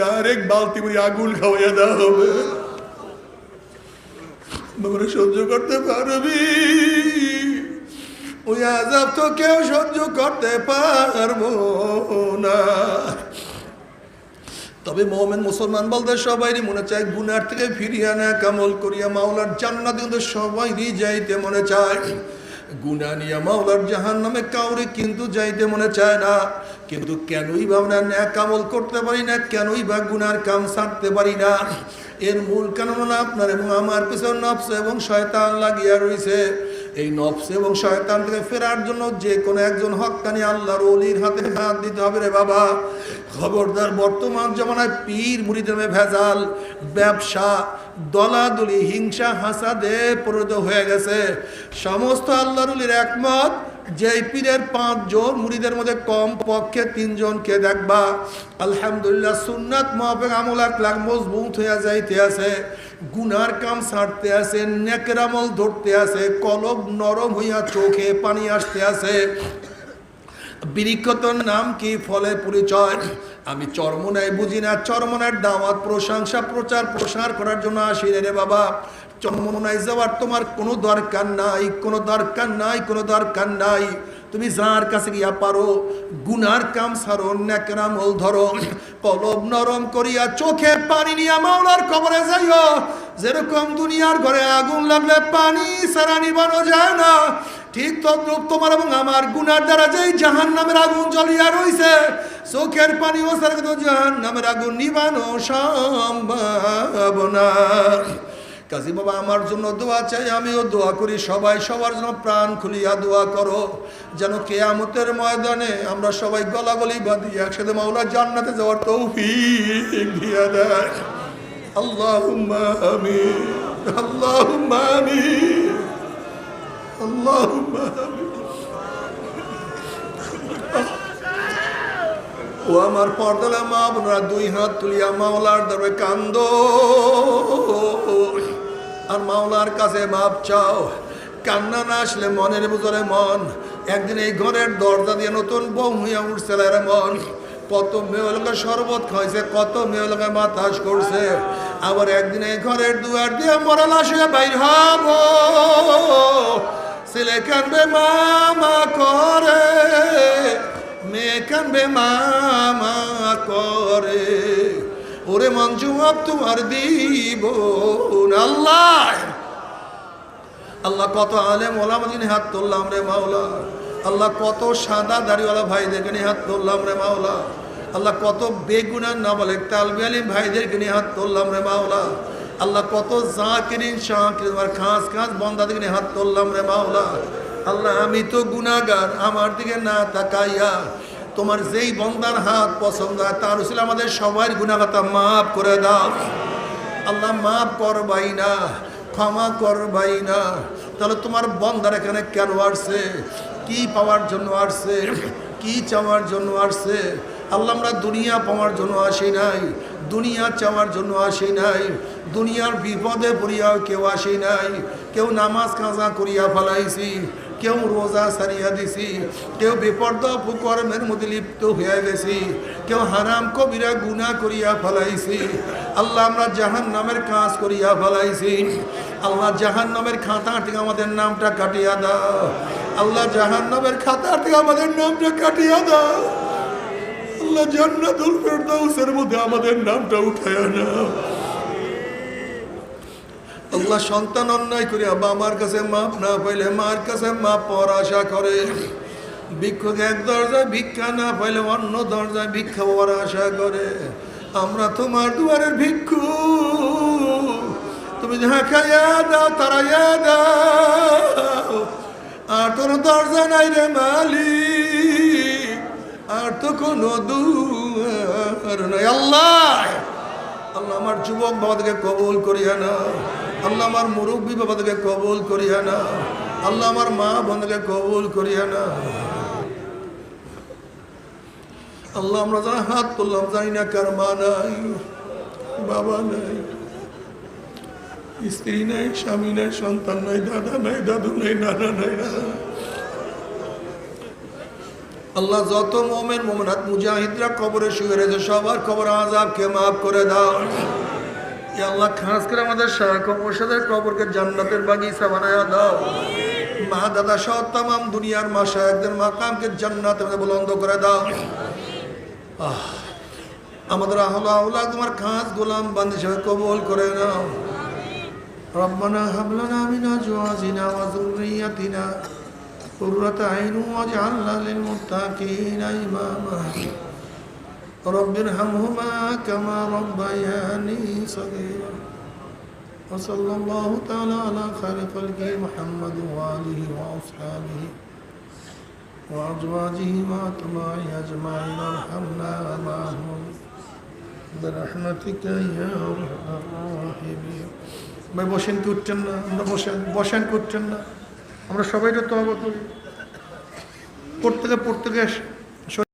Direct বালতি করে আগুন খাওয়াইয়া দেওয়া হবে। বাবারা সহ্য করতে পারবি। ওই আজাব তো কেউ সহ্য করতে পারব না। তবে মোহামেন মুসলমান বলতে সবাই মনে চায়, গুনার থেকে ফিরিয়া না কামল করিয়া মাওলার জান্নাত সবাই যাইতে মনে চায়। গুনা নিয়া মাওলার জাহান নামে কাউরে কিন্তু যাইতে মনে চায় না। কিন্তু কেনই বা আমরা ন্যাক কামল করতে পারি না, কেনই বা গুনার কাম ছাড়তে পারি না। এর মূল কারণ আপনার এবং আমার পিছনে নফস এবং শয়তান লাগিয়া রয়েছে এই নফস এবং শয়তান থেকে ফেরার জন্য যে কোনো একজন হকানি আল্লাহর অলির হাতে হাত দিতে হবে রে বাবা। খবরদার বর্তমান জমানায় পীর মুড়িদমে ভেজাল, ব্যবসা দলাদলি, হিংসা, হাসাদে পরিণত হয়ে গেছে। সমস্ত আল্লাহর অলির একমত, যেই পীরের পাঁচজন মুড়িদের মধ্যে কম পক্ষে তিনজনকে দেখবা। আলহামদুলিল্লাহ, সুন্নাত মহাবেগ আমল লাখ মজবুত হইয়া যাইতে আছে। গুনার কাম ছাড়তে আছে নেকের আমল ধরতে আছে, কলব নরম হইয়া চোখে পানি আসতে আছে। বৃক্ষতর নাম কি? ফলে পরিচয়। আমি চরমনায় বুঝি না। চরমনার দাওয়াত, প্রশংসা, প্রচার, প্রসার করার জন্য আসি রে বাবা। চরমনায় যাওয়ার তোমার কোনো দরকার নাই, কোনো দরকার নাই, কোনো দরকার নাই। তুমি যার কাছে গিয়া পারো, গুনার কাম সারো ন্যাকরামল ধরো। কলব নরম করিয়া চোখে পানি নিয়া মাওলার কবরে যাইও। যেরকম দুনিয়ার ঘরে আগুন লাগলে পানি সারা নিবানো যায় না। ঠিক তদ্রুপ তোমার এবং আমার গুনার দ্বারা যেই জাহান নামের আগুন জ্বলিয়া রইছে, চোখের পানি ও সারা জাহান নামের আগুন নিবানো সম্ভব না। কাজী বাবা, আমার জন্য দোয়া চাই, আমিও দোয়া করি, সবাই সবার জন্য প্রাণ খুলিয়া দোয়া করো, যেন কেয়ামতের ময়দানে আমরা সবাই গলাগলি বাঁধি একসাথে মাওলা জান্নাতে যাওয়ার তৌফিক দিয়া আমিন, আল্লাহুম্মা আমিন। আমিন ও আমার পর্দালা মা বোনরা, দুই হাত তুলিয়া মাওলার দরবে কান্দ। আর মাওলার কাছে মাপ চাও। কান্না না আসলে মনের ভিতরে মন। একদিন এই ঘরের দরজা দিয়ে নতুন বউ হইয়া উঠছে মন। কত মেয়ে লোকে শরবত খাইছে, কত মেয়ে লোকে বাতাস করছে। আবার একদিন এই ঘরের দুয়ার দিয়ে মরা লাশ বাইর হব। ছেলে কানবে মামা করে, মেয়ে কানবে মামা করে। ওরে জবাব তোমার দিব আল্লাহ। আল্লাহ কত আলেম ওলামদিন হাত তুললাম রে মাওলা। আল্লাহ কত সাদা দাড়িওয়ালা ভাইদেরকে নিয়ে হাত তুললাম রে মাওলা। আল্লাহ কত বেগুনার না বলে তালবি আলিম ভাইদেরকে নিয়ে হাত তুললাম রে মাওলা। আল্লাহ কত জাকিরিন শাহকিরিন আর খাস খাস বন্দাদেরকে নিয়ে হাত তুললাম রে মাওলা। আল্লাহ, আমি তো গুনাগার আমার দিকে না তাকাইয়া তোমার যেই বন্দার হাত পছন্দ হয়, তার ছিল আমাদের সবার গুণাগাতা মাফ করে দাও। আল্লাহ, মাফ করবাই না, ক্ষমা করবাই না। তাহলে তোমার বন্দার এখানে কেন আসছে? কি পাওয়ার জন্য আসছে? কি চাওয়ার জন্য আসছে? আল্লাহ, আমরা দুনিয়া পাওয়ার জন্য আসি নাই। দুনিয়া চাওয়ার জন্য আসি নাই। দুনিয়ার বিপদে পড়িয়াও কেউ আসি নাই। কেউ নামাজ কাজা করিয়া ফেলাইছি, কেউ রোজা সারিয়া দিছি, কেউ বিপর্দ কর্মের মধ্যে লিপ্ত হয়ে গেছি, কেউ হারাম কবিরা গুণা করিয়া ফেলাইছি। আল্লাহ আমরা জাহান নামের কাজ করিয়া ফেলাইছি। আল্লাহ জাহান নামের খাতা থেকে আমাদের নামটা কাটিয়া দাও। আল্লাহ জাহান নামের খাতা থেকে আমাদের নামটা কাটিয়া দাও। আল্লাহ জান্নাতুল ফেরদাউসের মধ্যে আমাদের নামটা উঠায় নাও আল্লাহ সন্তান অন্যায় করি আব্বা আমার কাছে মাপ না পাইলে মার কাছে মাপ পাওয়ার আশা করে। ভিক্ষুক এক দরজায় ভিক্ষা না পাইলে অন্য দরজায় ভিক্ষা পাওয়ার আশা করে। আমরা তোমার দুয়ারের ভিক্ষু। তুমি যাহা খাইয়া দাও তারা দাও। আর তোর দরজা নাই রে মালি আর তো কোনো আল্লাহ! আল্লাহ আমার যুবক বাবাদেরকে কবুল করিয়া না আল্লাহ আমার মুরব্বী বাবাদেরকে কবুল করিয়া না আল্লাহ আমার মা বোনকে কবুল করিয়া না আল্লাহ আমরা যারা হাত তুললাম, জানি না কার মা নাই, বাবা নাই, স্ত্রী নাই, স্বামী নাই, সন্তান নাই, দাদা নাই, দাদু নাই, নানা নাই। আল্লাহ যত মোমেন মোমনাত মুজাহিদরা কবরে শুয়ে রয়েছে সবার কবর আজাবকে মাফ করে দাও এ আল্লাহ খাস করে আমাদের শাহ মোর্শেদের কবরকে জান্নাতের বাগিচা বানায় দাও মা দাদা সহ তাম দুনিয়ার মা শাহেকদের মাকামকে জান্নাত বুলন্দ করে দাও আহ আমাদের আহলা আহলা তোমার খাস গোলাম বান্ধি সবাই কবল করে নাও ربنا هب لنا من ازواجنا وذريتنا قرة عين واجعلنا للمتقين إماما رب ارحمهما كما ربياني صغيرا وصلى الله تعالى على خير خلقه محمد وآله وأصحابه وأزواجه وأتباعه أجمعين وارحمنا معهم برحمتك يا أرحم الراحمين ما بوشين كوتشنا ما بوشين بوشين كوتشنا আমরা সবাই তো তবা করি প্রত্যেকে প্রত্যেকে